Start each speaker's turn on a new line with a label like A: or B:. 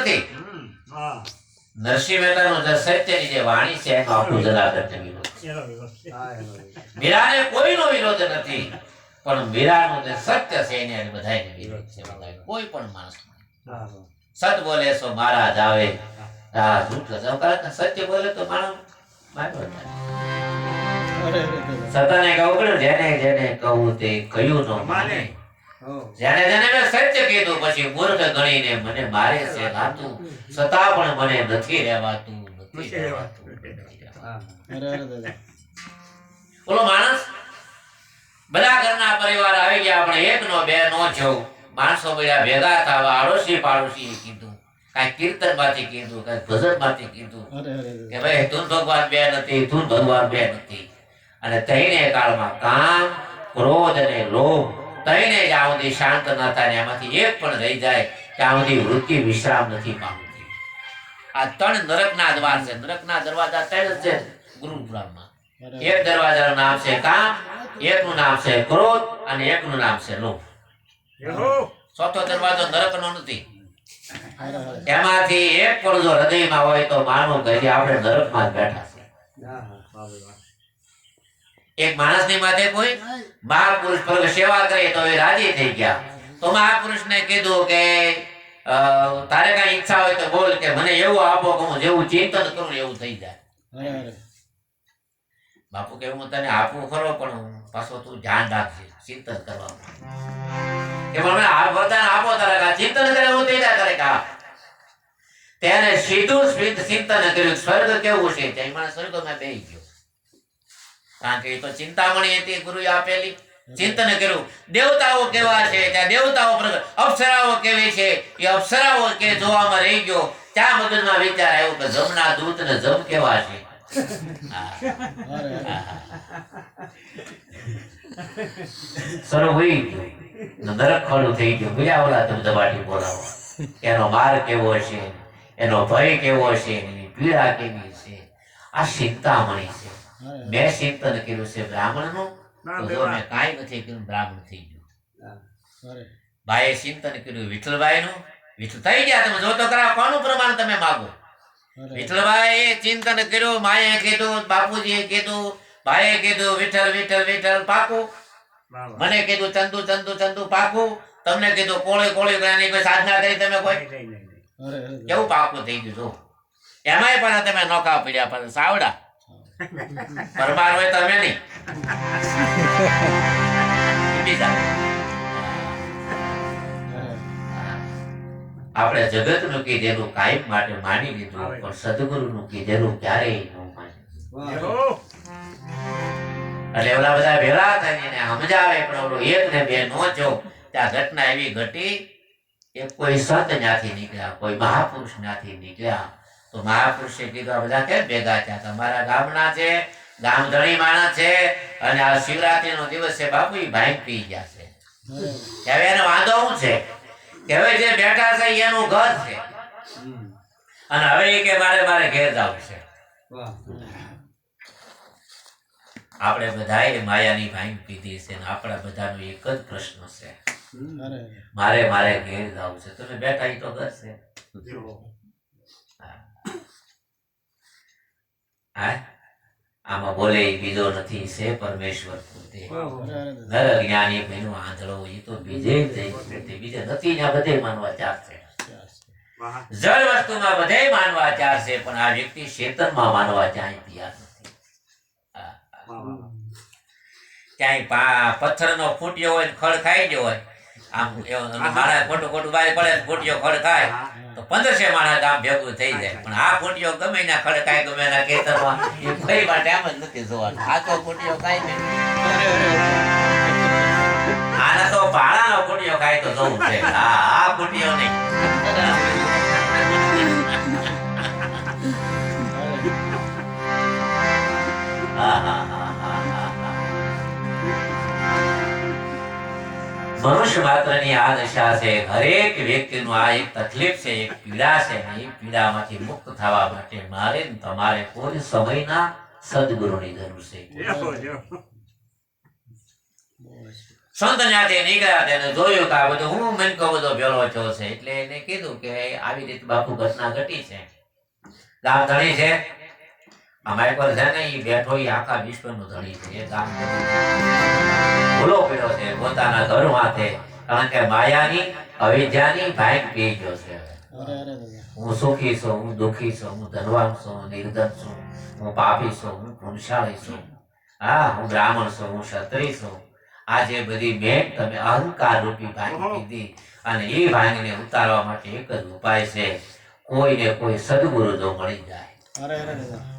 A: નથી. નરસિંહ મહેતાનું જે સત્યની જે વાણી છે એનો આખું જલાગતને વિરોધ. મીરાને કોઈનો વિરોધ નથી પણ મીરાનું જે સત્ય છે એને બધાયને વિરોધ છે કોઈ પણ માણસ સત બોલે સો મહારાજ આવે. આ જૂઠ સત્ય બોલે તો માણસ. સતાને કહું પડ્યું જેને જેને કહું તે કહ્યું ન માને.
B: હો.
A: જેને જેને મેં સત્ય કીધું પછી મૂર્ખ ગણીને મને મારે છે નાતું છતાં પણ મને નથી રહેવાતું નથી રહેવાતું. બોલો માણસ. બધા ઘરના પરિવાર આવી ગયા આપણે એક નો બે નો જવું. માણસો બધા ભેગા થવા આડોશી પાડોશી કીધું. કઈ કીર્તનમાંથી કીધું કઈ ભજનમાંથી કીધું કે ભાઈ તું ભગવાન બે નથી તું ભગવાન બે નથી. અને તઈને કાળમાં કામ ક્રોધ અને લોભ તઈને જ્યાં સુધી શાંત ન થાય એમાંથી એક પણ રહી જાય ત્યાં સુધી વૃત્તિ વિશ્રામ નથી પામતી આ ત્રણ નરકના દ્વાર છે. નરકના દરવાજા ત્રણ જ છે ગુરુ પુરાણમાં
C: અરે
A: એક દરવાજાનું નામ છે કામ એકનું નામ છે ક્રોધ અને એકનું નામ છે લોભ. ચોથો દરવાજો નરકનો નથી. એમાંથી એક પણ જો હૃદયમાં હોય તો માનવું કે આપણે નરકમાં જ બેઠા છે. એક માણસની માથે કોઈ મહાપુરુષ પર સેવા કરે તો એ રાજી થઈ ગયા. તો મહાપુરુષને કીધું કે તારે કઈ ઈચ્છા હોય તો બોલ કે મને એવું આપો કે હું જેવું ચિંતન કરું એવું થઈ જાય. બાપુ કે હું તને આપું ખરો પણ પાછો તું ધ્યાન રાખજે ચિંતન કરવામાં કે મને આ વરદાન આપો તારે કા ચિંતન કરે એવું થઈ જાય તારે કા. તેને સીધું સ્મિત ચિંતન કર્યું. સ્વર્ગ કેવું છે? ત્યાં માણસ સ્વર્ગમાં બેહી ગયો. કારણ કે એ તો ચિંતામણી હતી, ગુરુએ આપેલી. ચિંતન કર્યું. દેવતાઓ કેવા છે? ત્યાં દેવતાઓ પ્રગટ. અપ્સરાઓ કેવી છે? એ અપ્સરાઓ કે જોવામાં રહી ગયો. ત્યાં મગજમાં વિચાર આવ્યો કે જમના દૂત ને જમ કેવા છે? હા.
C: અરે અરે
A: સરો નરક ખોલું થઈ ગયું. બીજા ઓલા તમે દબાટી બોલાવો. એનો માર કેવો છે? એનો ભય કેવો છે? એની પીડા કેવી છે? આ ચિંતામણી છે.
C: અરે
A: મેં ચિંતન છે બ્રાહ્મણનું
D: ના,
A: તો જો મેં કાંઈ નથી કર્યું બ્રાહ્મણ થઈ ગયું. ભાઈએ ચિંતન કર્યું વિઠ્ઠલભાઈનું વિઠ્ઠલ થઈ ગયા તમે જો તો કોનું પ્રમાણ તમે માગો? વિઠ્ઠલભાઈએ ચિંતન કર્યું માએ કીધું બાપુજીએ કીધું ભાઈએ કીધું વિઠ્ઠલ વિઠ્ઠલ વિઠ્ઠલ પાકું. મને કીધું ચંદુ ચંદુ ચંદુ પાકું. તમને કીધું કોળી કોળી કરવાની કોઈ સાધના કરી તમે કોઈ? કેવું પાકું થઈ ગયું જો. એમાંય પણ તમે નોખા પડ્યા પણ સાવડા. પરમાર હોય તમે નહીં બીજા આપણે જગતનું કીધેલું કાયમ માટે માની લીધું પણ કીધેલું ક્યારેય ન એટલે ઓલા બધા ભેળા થઈને એને સમજાવે પણ ઓલું એક ને બે નો જો ત્યાં ઘટના એવી ઘટી કે કોઈ સંત ન્યાથી નીકળ્યા કોઈ મહાપુરુષ ન્યાથી નીકળ્યા તો મહાપુરુષે કીધું આ બધા કેમ ભેગા થયા? તમારા ગામના છે ગામ ધણી માણસ છે અને આ શિવરાત્રી નો દિવસ છે બાપુ એ ભાઈ પી ગયા છે. હવે એને વાંધો શું છે? કે હવે જે બેઠા છે એનું ઘર છે. અને હવે એ કે મારે મારે ઘેર જવું છે.
B: આપણે
A: આપણે બધાએ માયાની ભાઈ પીધી છે ને આપણા બધાનો એક જ પ્રશ્ન છે. મારે મારે ઘેર જવું છે. તમે બેઠા એ તો ઘર છે. હા? આમાં બોલે બીજો નથી છે પરમેશ્વર પોતે નર જ્ઞાની ભાઈનો આંધળો એ તો બીજે જઈ બીજે નથી ને બધે માનવા ચાર છે. જળ વસ્તુમાં બધે માનવા ચાર છે પણ આ વ્યક્તિ ચેતનમાં માનવા ક્યાંય તૈયાર નથી. ક્યાંય પથ્થરનો ફૂટ્યો હોય ખડ ખાઈ ગયો હોય આમ એવું મારા ખોટું ખોટું બારે પડે ફૂટ્યો ખડ ખાય. તો પંદરસે માણસ ગામ ભેગું થઈ જાય. પણ આ ફૂટ્યો ગમે ના ખડ ખાય ગમે ના ખેતરમાં. એ કોઈ માટે આમ જ નથી જોવાનું. આ તો ફૂટ્યો ખાય ને આના તો ભાડાનો ફૂટ્યો ખાય તો જવું છે. હા આ ફૂટ્યો નહીં. મનુષ્ય માત્રની આ દશા છે. હરેક વ્યક્તિનું આ એક તકલીફ છે એક પીડા છે એ પીડામાંથી મુક્ત થવા માટે મારે તમારે કોઈ સમયના સદગુરુની જરૂર છે. સંત ત્યાંથી નીકળ્યા તેને જોયું કે આ બધું હું મનકો બધો ભેળો થયો છે. એટલે એને કીધું કે આવી રીતે બાપુ ઘટના ઘટી છે. ગામ ધણી છે. આ પાસે છે ને એ બેઠો એ આખા વિશ્વનો ધણી છે એ દાન ભૂલો પડ્યો છે પોતાના ઘર માથે કારણ કે માયાની અવિદ્યાની ભાઈ પી ગયો છે.
C: અરે અરે દાદા
A: હું સુખી છું હું દુઃખી છું હું ધનવાન છું હું નિર્ધન છું હું પાપી છું હું પુરુષાળી છું. હા હું બ્રાહ્મણ છું હું ક્ષત્રિય છું. આ જે બધી મેં તમે અહંકાર રૂપી ભાંગ કીધી અને એ ભાંગને ઉતારવા માટે એક જ ઉપાય છે કોઈને કોઈ સદગુરુ જો મળી જાય.
C: અરે અરે દાદા